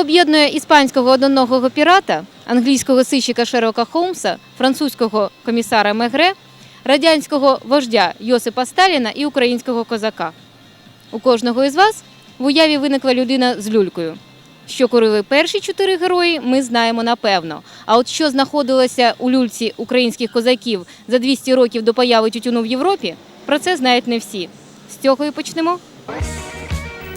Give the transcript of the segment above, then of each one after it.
об'єднує іспанського одноногого пірата, англійського сищика Шерлока Холмса, французького комісара Мегре, радянського вождя Йосипа Сталіна і українського козака. У кожного із вас в уяві виникла людина з люлькою. Що курили перші чотири герої, ми знаємо напевно. А от що знаходилося у люльці українських козаків за 200 років до появи тютюну в Європі, про це знають не всі. З цього і почнемо.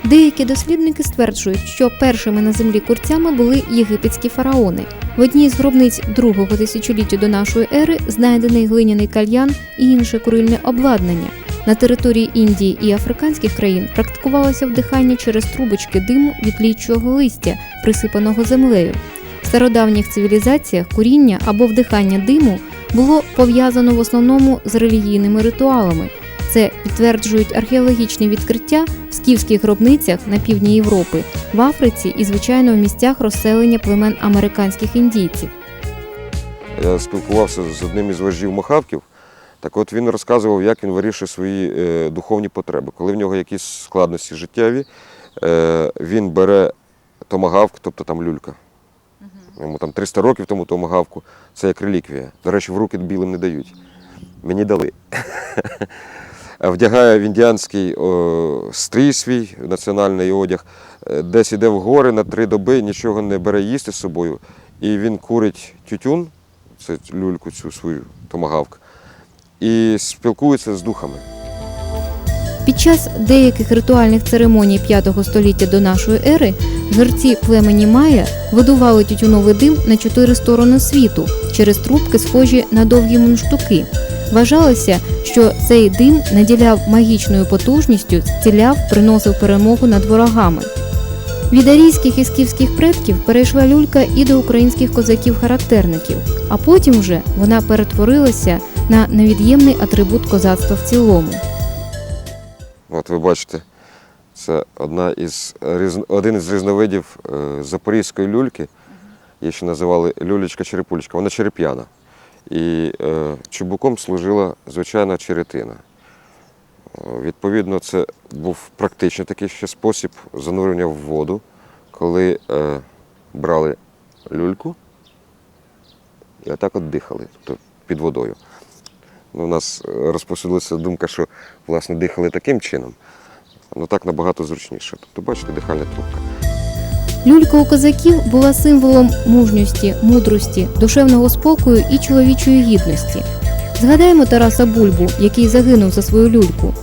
Деякі дослідники стверджують, що першими на землі курцями були єгипетські фараони. В одній з гробниць другого тисячоліття до нашої ери знайдений глиняний кальян і інше курильне обладнання. На території Індії і африканських країн практикувалося вдихання через трубочки диму від лічого листя, присипаного землею. В стародавніх цивілізаціях куріння або вдихання диму було пов'язано в основному з релігійними ритуалами. Це підтверджують археологічні відкриття в скіфських гробницях на півдні Європи, в Африці і, звичайно, в місцях розселення племен американських індійців. Я спілкувався з одним із вождів Мохавків. Так от він розказував, як він вирішує свої е, духовні потреби. Коли в нього якісь складності життєві, е, він бере томагавк, тобто там люлька. Йому там 300 років тому томагавку, це як реліквія. До речі, в руки білим не дають. Мені дали. Вдягає в індіанський стрій свій, національний одяг, е, десь іде в гори на три доби, нічого не бере їсти з собою. І він курить тютюн, це люльку цю свою томагавк, і спілкується з духами. Під час деяких ритуальних церемоній 5 століття до нашої ери жерці племені Майя видували тютюновий дим на чотири сторони світу через трубки, схожі на довгі мундштуки. Вважалося, що цей дим наділяв магічною потужністю, зціляв, приносив перемогу над ворогами. Від арійських і скіфських предків перейшла люлька і до українських козаків-характерників, а потім вже вона перетворилася на невід'ємний атрибут козацтва в цілому. От ви бачите, це одна із, один із різновидів е, запорізької люльки. Її ще називали люлечка-черепулечка. Вона череп'яна. І е, чубуком служила звичайна черетина. Е, Відповідно, це був практичний такий ще спосіб занурення в воду, коли е, брали люльку і отак от дихали, тобто під водою. Ну, у нас розповсюдилася думка, що власне дихали таким чином. Ну так набагато зручніше. Тобто, бачите, дихальна трубка. Люлька у козаків була символом мужності, мудрості, душевного спокою і чоловічої гідності. Згадаємо Тараса Бульбу, який загинув за свою люльку.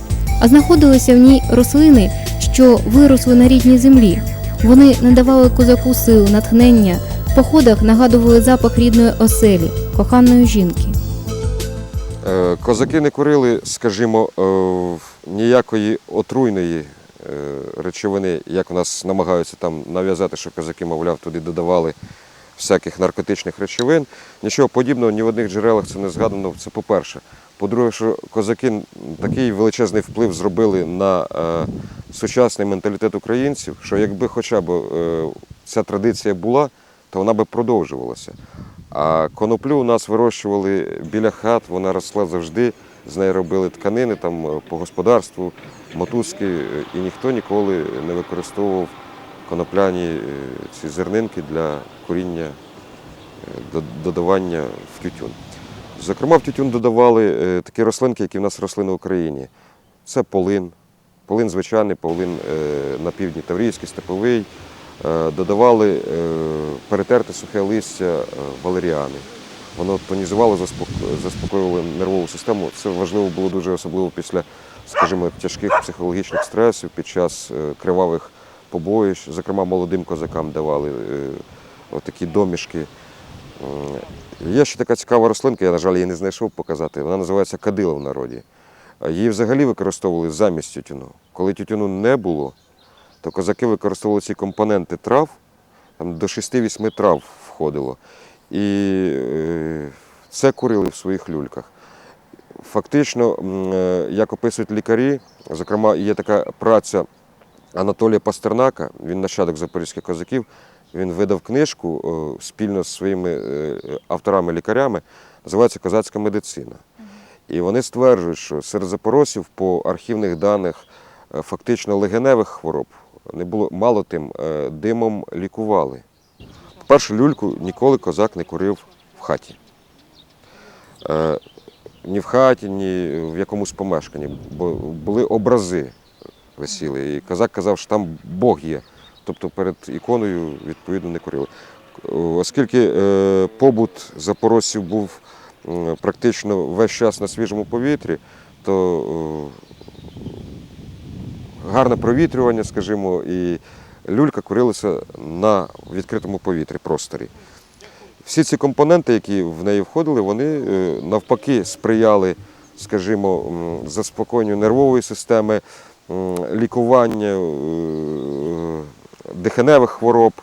А знаходилися в ній рослини, що виросли на рідній землі. Вони надавали козаку сил, натхнення, в походах нагадували запах рідної оселі, коханої жінки. Е, Козаки не курили, скажімо, е, ніякої отруйної речовини, як в нас намагаються там нав'язати, що козаки, мовляв, туди додавали всяких наркотичних речовин. Нічого подібного ні в одних джерелах це не згадано. Це по-перше. По-друге, що козаки такий величезний вплив зробили на е, сучасний менталітет українців, що якби хоча б е, ця традиція була, то вона би продовжувалася. А коноплю у нас вирощували біля хат, вона росла завжди, з неї робили тканини там е, по господарству, мотузки, е, і ніхто ніколи не використовував конопляні е, ці зернинки для куріння, е, додавання в тютюн. Зокрема, в тютюн додавали такі рослинки, які в нас росли на Україні. Це полин, полин звичайний, полин на півдні Таврійський, степовий. Додавали перетерте сухе листя валеріани. Воно тонізувало, заспоко- заспокоювало нервову систему. Це важливо було дуже особливо після, скажімо, тяжких психологічних стресів, під час е, кривавих побоїщ. Зокрема, молодим козакам давали е, отакі домішки. Є ще така цікава рослинка, я, на жаль, її не знайшов показати. Вона називається кадила в народі. Її взагалі використовували замість тютюну. Коли тютюну не було, то козаки використовували ці компоненти трав, там до 6-8 трав входило. І е, це курили в своїх люльках. Фактично, е, як описують лікарі, зокрема, є така праця Анатолія Пастернака, він нащадок запорізьких козаків. Він видав книжку е, спільно з своїми авторами-лікарями, називається Козацька медицина. І вони стверджують, що серед запорожців по архівних даних фактично легеневих хвороб, не було мало тим, димом лікували. Першу люльку ніколи козак не курив в хаті. Е, Ні в хаті, ні в якомусь помешканні, бо були образи висіли. І козак казав, що там Бог є. Тобто перед іконою, відповідно, не курили. Оскільки е, побут запорожців був практично весь час на свіжому повітрі, то е, гарне провітрювання, скажімо, і люлька курилася на відкритому повітрі, просторі. Всі ці компоненти, які в неї входили, вони е, навпаки сприяли, скажімо, заспокоєнню нервової системи, лікуванню е, диханевих хвороб.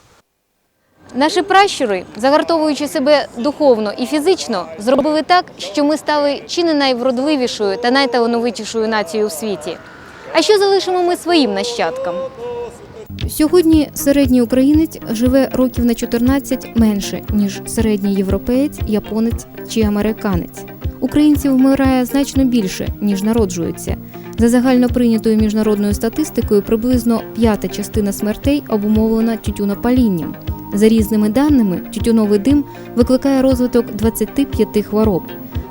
Наші пращури, загартовуючи себе духовно і фізично, зробили так, що ми стали чи не найвродливішою та найталановитішою нацією у світі. А що залишимо ми своїм нащадкам? Сьогодні середній українець живе років на 14 менше, ніж середній європеєць, японець чи американець. Українців вмирає значно більше, ніж народжується. За загально прийнятою міжнародною статистикою, приблизно п'ята частина смертей обумовлена тютюнопалінням. За різними даними, тютюновий дим викликає розвиток 25 хвороб.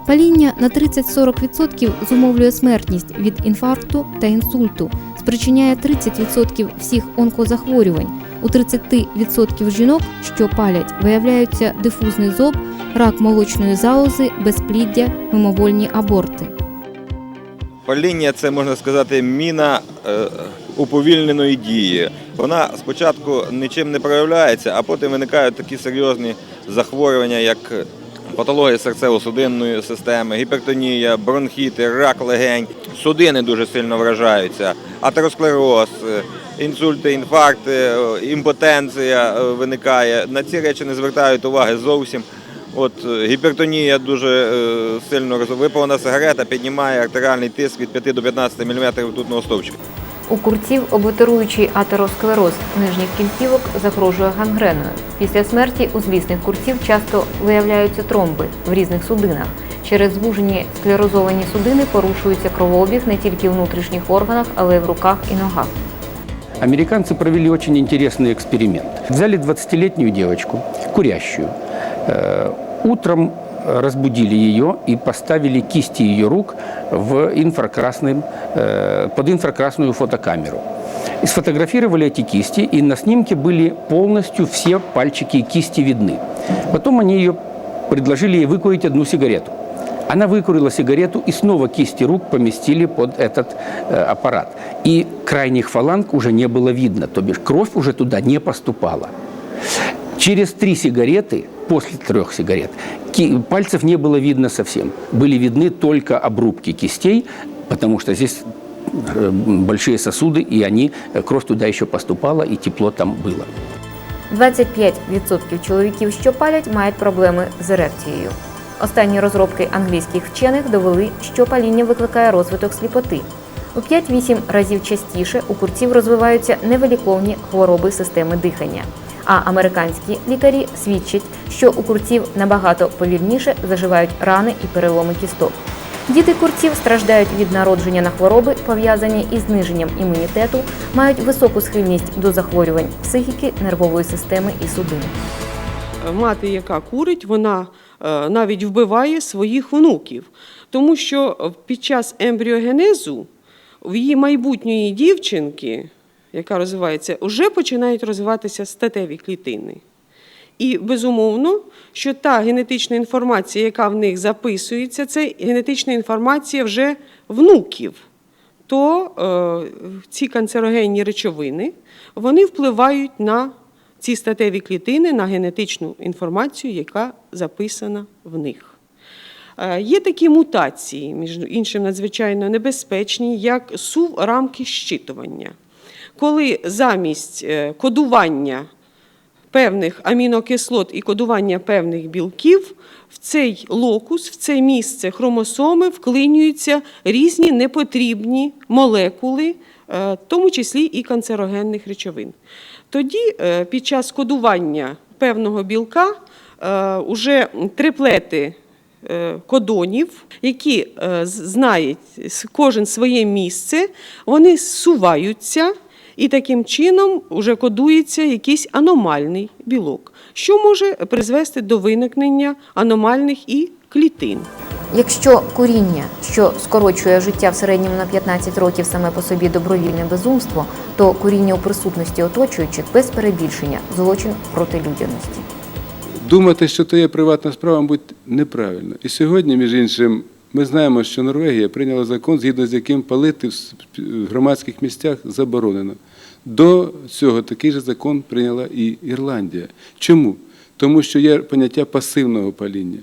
Паління на 30-40% зумовлює смертність від інфаркту та інсульту, спричиняє 30% всіх онкозахворювань. У 30% жінок, що палять, виявляються дифузний зоб, рак молочної залози, безпліддя, мимовольні аборти. Паління це можна сказати міна е, уповільненої дії. Вона спочатку нічим не проявляється, а потім виникають такі серйозні захворювання, як патологія серцево-судинної системи, гіпертонія, бронхіти, рак легень. Судини дуже сильно вражаються, атеросклероз, е, інсульти, інфаркти, е, імпотенція е, виникає. На ці речі не звертають уваги зовсім. От гіпертонія дуже сильно роз- сигарета піднімає артеріальний тиск від 5 до 15 мм ртутного стовпчика. У курців облитеруючий атеросклероз нижніх кінцівок загрожує гангреною. Після смерті у злісних курців часто виявляються тромби в різних судинах. Через звужені склерозовані судини порушується кровообіг не тільки в внутрішніх органах, але й в руках і ногах. Американцы провели очень интересный эксперимент. Взяли 20-летнюю девочку, курящую. Э, Утром разбудили ее и поставили кисти ее рук в инфракрасным, э, под инфракрасную фотокамеру. И сфотографировали эти кисти, и на снимке были полностью все пальчики и кисти видны. Потом они ее предложили ей выкурить одну сигарету. Она выкурила сигарету, и снова кисти рук поместили под этот э, аппарат. И крайних фаланг уже не было видно, то бишь кровь уже туда не поступала. Через три сигареты, после трех сигарет, ки- пальцев не было видно совсем. Были видны только обрубки кистей, потому что здесь э, большие сосуды, и они, э, кровь туда еще поступала, и тепло там было. 25% чоловіків, що палять, мають проблеми з ерекцією. Останні розробки англійських вчених довели, що паління викликає розвиток сліпоти. У 5-8 разів частіше у курців розвиваються невиліковні хвороби системи дихання. А американські лікарі свідчать, що у курців набагато повільніше заживають рани і переломи кісток. Діти курців страждають від народження на хвороби, пов'язані із зниженням імунітету, мають високу схильність до захворювань психіки, нервової системи і судин. мати, яка курить, вона е, навіть вбиває своїх внуків, тому що під час ембріогенезу в її майбутньої дівчинки, яка розвивається, вже починають розвиватися статеві клітини. І безумовно, що та генетична інформація, яка в них записується, це генетична інформація вже внуків. То е, ці канцерогенні речовини вони впливають на ці статеві клітини, на генетичну інформацію, яка записана в них. Е, Є такі мутації, між іншим надзвичайно небезпечні, як сув рамки щитування. Коли замість е, кодування певних амінокислот і кодування певних білків в цей локус, в це місце хромосоми вклинюються різні непотрібні молекули, е, в тому числі і канцерогенних речовин. Тоді е, під час кодування певного білка уже триплети кодонів, які знають кожен своє місце, вони зсуваються і таким чином вже кодується якийсь аномальний білок, що може призвести до виникнення аномальних і клітин. Якщо куріння, що скорочує життя в середньому на 15 років саме по собі добровільне безумство, то куріння у присутності оточуючих без перебільшення злочин проти людяності. Думати, що то є приватна справа, мабуть, неправильно. І сьогодні, між іншим, ми знаємо, що Норвегія прийняла закон, згідно з яким палити в громадських місцях заборонено. До цього такий же закон прийняла і Ірландія. Чому? Тому що є поняття пасивного паління.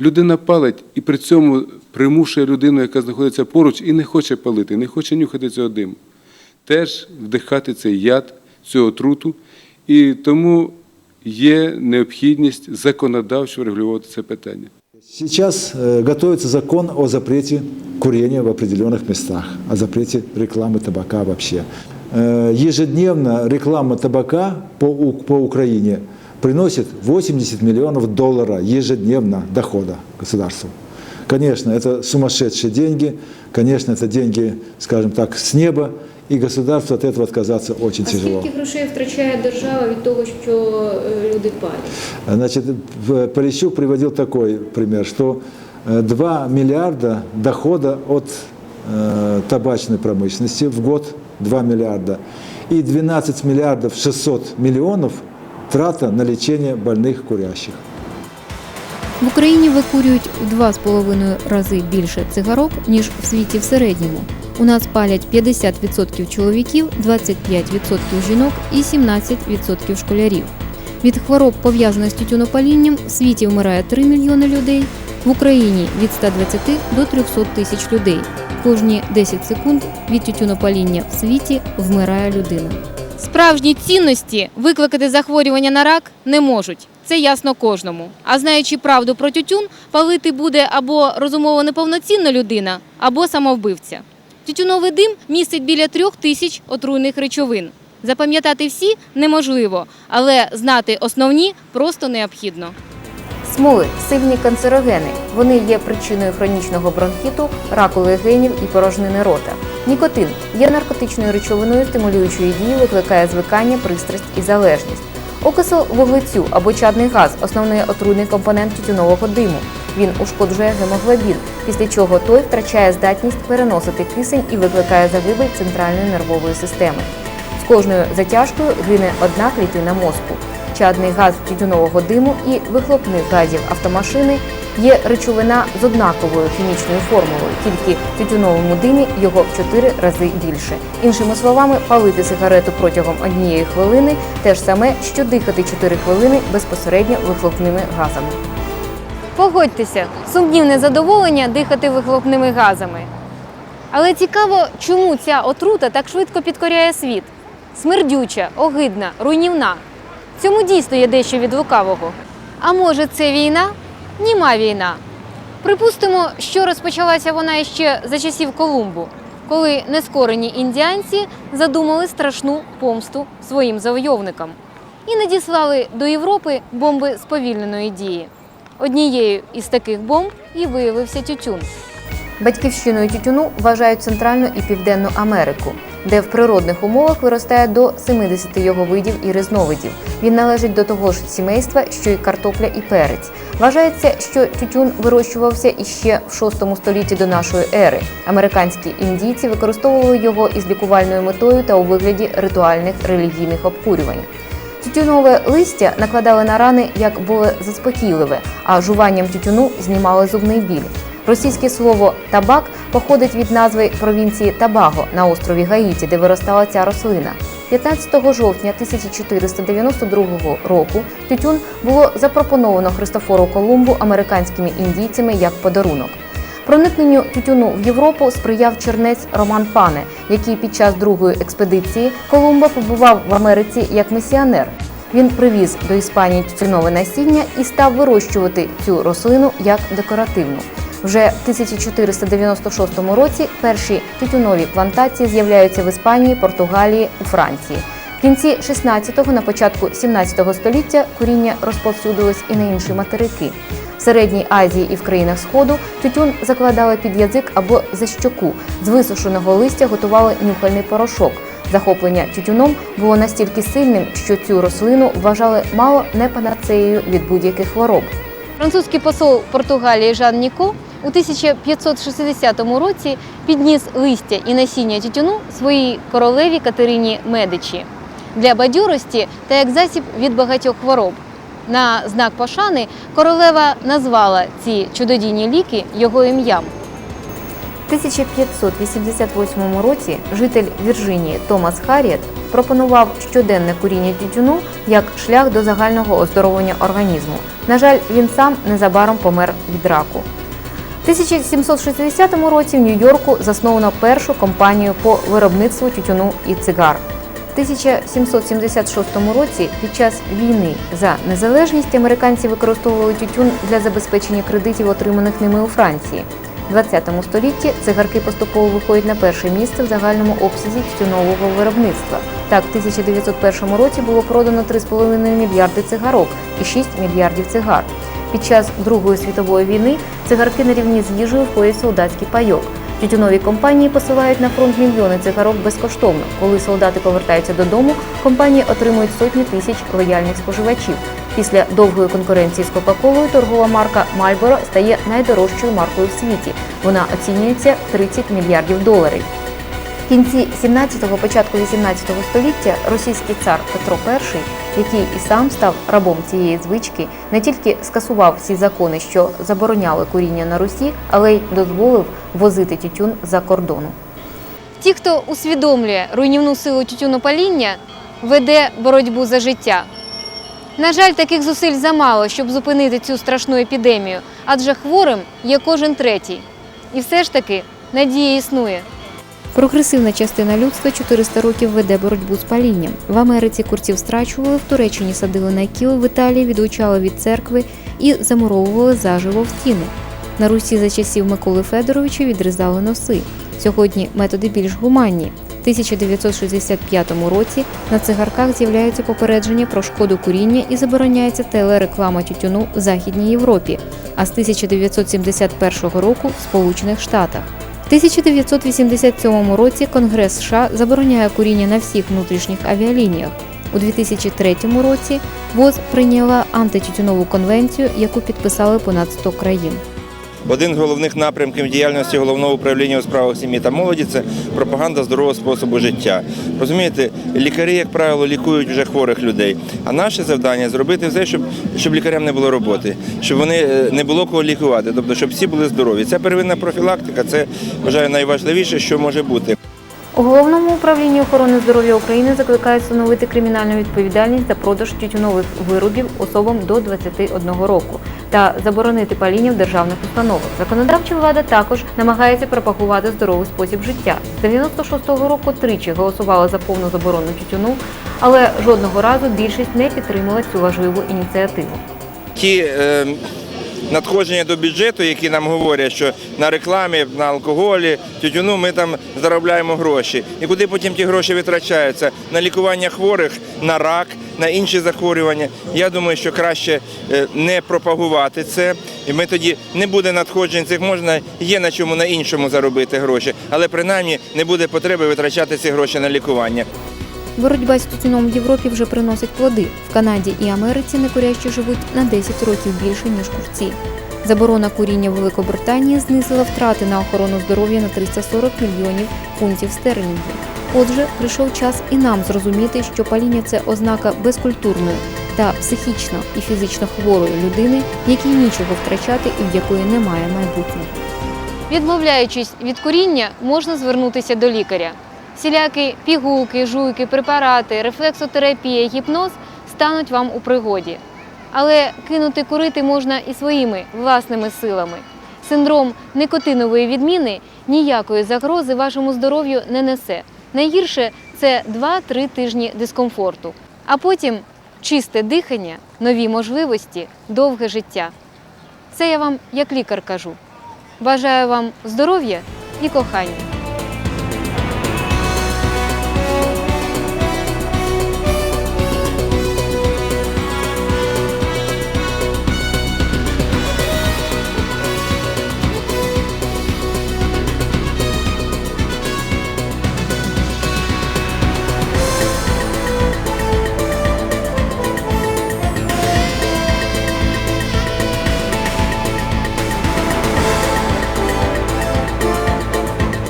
Людина палить і при цьому примушує людину, яка знаходиться поруч, і не хоче палити, не хоче нюхати цього диму. Теж вдихати цей яд, цю отруту. І тому є необхідність законодавчо регулювати це питання. Сейчас э, готовится закон о запрете курения в определенных местах, о запрете рекламы табака вообще. Э, ежедневно реклама табака по, У- по Украине приносит 80 миллионов долларов ежедневно дохода государству. Конечно, это сумасшедшие деньги, конечно, это деньги, скажем так, с неба, и государству от этого отказаться очень тяжело. грошей втрачає держава від того, що люди палять? Значит, в- Полищук приводил такой пример, что э, 2 миллиарда дохода от э, табачной промышленности в год, 2 миллиарда, и 12 миллиардов 600 миллионов трата на лечение больных курящих. В Україні викурюють в два з половиною рази більше цигарок, ніж в світі в середньому. У нас палять 50% чоловіків, 25% жінок і 17% школярів. Від хвороб, пов'язаних з тютюнопалінням, в світі вмирає 3 мільйони людей, в Україні від 120 до 300 тисяч людей. Кожні 10 секунд від тютюнопаління в світі вмирає людина. Справжні цінності викликати захворювання на рак не можуть. Це ясно кожному. А знаючи правду про тютюн, палити буде або розумово неповноцінна людина, або самовбивця. Тютюновий дим містить біля трьох тисяч отруйних речовин. Запам'ятати всі неможливо, але знати основні просто необхідно. Смоли сильні канцерогени. Вони є причиною хронічного бронхіту, раку легенів і порожнини рота. Нікотин є наркотичною речовиною, стимулюючої дії, викликає звикання, пристрасть і залежність. Окисел вуглецю або чадний газ основний отруйний компонент тютюнового диму. Він ушкоджує гемоглобін, після чого той втрачає здатність переносити кисень і викликає загибель центральної нервової системи. З кожною затяжкою гине одна клітина мозку. Чадний газ тютюнового диму і вихлопних газів автомашини є речовина з однаковою хімічною формулою, тільки в тютюновому димі його в 4 рази більше. Іншими словами, палити сигарету протягом однієї хвилини те ж саме, що дихати 4 хвилини безпосередньо вихлопними газами. Погодьтеся, сумнівне задоволення дихати вихлопними газами. Але цікаво, чому ця отрута так швидко підкоряє світ. Смердюча, огидна, руйнівна. Цьому дійсно є дещо від лукавого. А може, це війна? Німа війна. Припустимо, що розпочалася вона іще за часів Колумбу, коли нескорені індіанці задумали страшну помсту своїм завойовникам і надіслали до Європи бомби сповільненої дії. Однією із таких бомб і виявився тютюн. Батьківщиною тютюну вважають Центральну і Південну Америку, де в природних умовах виростає до 70 його видів і різновидів. Він належить до того ж сімейства, що й картопля і перець. Вважається, що тютюн вирощувався іще в 6 столітті до нашої ери. Американські індійці використовували його із лікувальною метою та у вигляді ритуальних релігійних обкурювань. Тютюнове листя накладали на рани як було заспокійливе, а жуванням тютюну знімали зубний біль. Російське слово табак походить від назви провінції Табаго на острові Гаїті, де виростала ця рослина. 15 жовтня 1492 року тютюн було запропоновано Христофору Колумбу американськими індійцями як подарунок. Проникненню тютюну в Європу сприяв чернець Роман Пане, який під час другої експедиції Колумба побував в Америці як місіонер. Він привіз до Іспанії тютюнове насіння і став вирощувати цю рослину як декоративну. Вже в 1496 році перші тютюнові плантації з'являються в Іспанії, Португалії, у Франції. В кінці 16-го, на початку 17 століття куріння розповсюдилось і на інші материки. В Середній Азії і в країнах Сходу тютюн закладали під язик або за щоку. З висушеного листя готували нюхальний порошок. Захоплення тютюном було настільки сильним, що цю рослину вважали мало не панацеєю від будь-яких хвороб. Французький посол Португалії Жан Ніко у 1560 році підніс листя і насіння тютюну своїй королеві Катерині Медичі для бадьорості та як засіб від багатьох хвороб. На знак пошани королева назвала ці чудодійні ліки його ім'ям. У 1588 році житель Вірджинії Томас Харріет пропонував щоденне куріння тютюну як шлях до загального оздоровлення організму. На жаль, він сам незабаром помер від раку. У 1760 році в Нью-Йорку засновано першу компанію по виробництву тютюну і цигар. У 1776 році під час війни за незалежність американці використовували тютюн для забезпечення кредитів, отриманих ними у Франції. У 20 столітті цигарки поступово виходять на перше місце в загальному обсязі тютюнового виробництва. Так, в 1901 році було продано 3,5 мільярди цигарок і 6 мільярдів цигар. Під час Другої світової війни цигарки на рівні з їжею входять солдатський пайок. Тютюнові компанії посилають на фронт мільйони цигарок безкоштовно. Коли солдати повертаються додому, компанії отримують сотні тисяч лояльних споживачів. Після довгої конкуренції з Кока-Колою торгова марка Marlboro стає найдорожчою маркою в світі. Вона оцінюється в 30 мільярдів доларів. Кінці 17-го, початку 18 століття російський цар Петро І, який і сам став рабом цієї звички, не тільки скасував всі закони, що забороняли куріння на Русі, але й дозволив возити тютюн за кордону. Ті, хто усвідомлює руйнівну силу тютюнопаління, веде боротьбу за життя. На жаль, таких зусиль замало, щоб зупинити цю страшну епідемію, адже хворим є кожен третій. І все ж таки надія існує. Прогресивна частина людства 400 років веде боротьбу з палінням. В Америці курців страчували, в Туреччині садили на кіл, в Італії відлучали від церкви і замуровували заживо в стіни. На Русі за часів Миколи Федоровича відрізали носи. Сьогодні методи більш гуманні. В 1965 році на цигарках з'являються попередження про шкоду куріння і забороняється телереклама тютюну в Західній Європі, а з 1971 року в Сполучених Штатах. В 1987 році Конгрес США забороняє куріння на всіх внутрішніх авіалініях. У 2003 році ВОЗ прийняла антитютюнову конвенцію, яку підписали понад 100 країн. Один з головних напрямків діяльності головного управління у справах сім'ї та молоді це пропаганда здорового способу життя. Розумієте, лікарі, як правило, лікують вже хворих людей. А наше завдання зробити все, щоб, щоб лікарям не було роботи, щоб вони е, не було кого лікувати, тобто щоб всі були здорові. Ця первинна профілактика це вважаю найважливіше, що може бути. У головному управлінні охорони здоров'я України закликають встановити кримінальну відповідальність за продаж тютюнових виробів особам до 21 року та заборонити паління в державних установах. Законодавча влада також намагається пропагувати здоровий спосіб життя. З 96-го року тричі голосували за повну заборону тютюну, але жодного разу більшість не підтримала цю важливу ініціативу. Ті е, надходження до бюджету, які нам говорять, що на рекламі, на алкоголі, тютюну ми там заробляємо гроші. І куди потім ті гроші витрачаються? На лікування хворих, на рак, на інші захворювання. Я думаю, що краще е, не пропагувати це. І ми тоді не буде надходжень цих можна, є на чому на іншому заробити гроші, але принаймні не буде потреби витрачати ці гроші на лікування. Боротьба з тютюном в Європі вже приносить плоди. В Канаді і Америці некурящі живуть на 10 років більше, ніж курці. Заборона куріння Великобританії знизила втрати на охорону здоров'я на 340 мільйонів фунтів стерлінгів. Отже, прийшов час і нам зрозуміти, що паління це ознака безкультурної та психічно і фізично хворої людини, якій нічого втрачати і в якої немає майбутнього. Відмовляючись від куріння, можна звернутися до лікаря. Всілякі пігулки, жуйки, препарати, рефлексотерапія, гіпноз стануть вам у пригоді. Але кинути курити можна і своїми власними силами. Синдром никотинової відміни ніякої загрози вашому здоров'ю не несе. Найгірше це 2-3 тижні дискомфорту, а потім чисте дихання, нові можливості, довге життя. Це я вам як лікар кажу. Бажаю вам здоров'я і кохання.